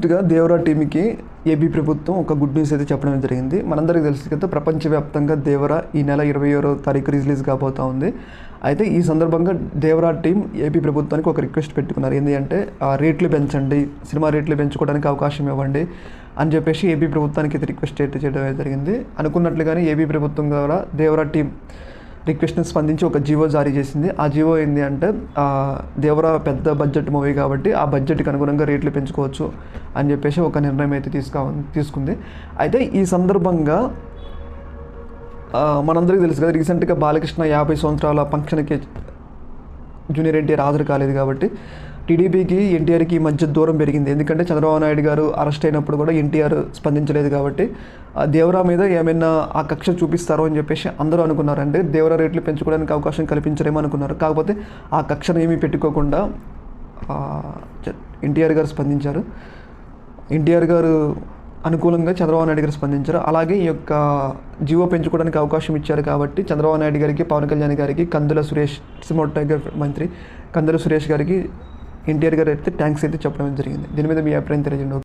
గుర్తుగా దేవరా టీంకి ఏపీ ప్రభుత్వం ఒక గుడ్ న్యూస్ అయితే చెప్పడం జరిగింది. మనందరికీ తెలుసు కదా ప్రపంచవ్యాప్తంగా దేవరా ఈ నెల ఇరవై ఆరో తారీఖు రిలీజ్ కాబోతా ఉంది. అయితే ఈ సందర్భంగా దేవరా టీం ఏపీ ప్రభుత్వానికి ఒక రిక్వెస్ట్ పెట్టుకున్నారు. ఏంటంటే ఆ రేట్లు పెంచండి సినిమా రేట్లు పెంచుకోవడానికి అవకాశం ఇవ్వండి అని చెప్పేసి ఏపీ ప్రభుత్వానికి అయితే రిక్వెస్ట్ చేయడం జరిగింది. అనుకున్నట్లుగానే ఏపీ ప్రభుత్వం ద్వారా దేవరా టీం రిక్వెస్ట్ని స్పందించి ఒక జీవో జారీ చేసింది. ఆ జీవో ఏంటి అంటే దేవరా పెద్ద బడ్జెట్ మూవీ కాబట్టి ఆ బడ్జెట్కి అనుగుణంగా రేట్లు పెంచుకోవచ్చు అని చెప్పేసి ఒక నిర్ణయం అయితే తీసుకో తీసుకుంది. అయితే ఈ సందర్భంగా మనందరికీ తెలుసు కదా రీసెంట్గా బాలకృష్ణ యాభై సంవత్సరాల ఫంక్షన్కి జూనియర్ ఎన్టీఆర్ హాజరు కాలేదు కాబట్టి టీడీపీకి ఎన్టీఆర్కి మధ్య దూరం పెరిగింది. ఎందుకంటే చంద్రబాబు నాయుడు గారు అరెస్ట్ అయినప్పుడు కూడా ఎన్టీఆర్ స్పందించలేదు కాబట్టి ఆ దేవరా మీద ఏమైనా ఆ కక్ష చూపిస్తారో అని చెప్పేసి అందరూ అనుకున్నారంటే దేవరా రేట్లు పెంచుకోవడానికి అవకాశం కల్పించరేమో అనుకున్నారు. కాకపోతే ఆ కక్షను ఏమీ పెట్టుకోకుండా ఎన్టీఆర్ గారు స్పందించారు. ఎన్టీఆర్ గారు అనుకూలంగా చంద్రబాబు నాయుడు గారు స్పందించారు. అలాగే ఈ యొక్క జీవో పెంచుకోవడానికి అవకాశం ఇచ్చారు కాబట్టి చంద్రబాబు నాయుడు గారికి పవన్ కళ్యాణ్ గారికి కందుల సురేష్ సిమోట్ టైగర్ మంత్రి కందుల సురేష్ గారికి ఎన్టీఆర్ గారు అయితే థ్యాంక్స్ అయితే చెప్పడం జరిగింది. దీని మీద మీ అభిప్రాయం తెలియజేయండి.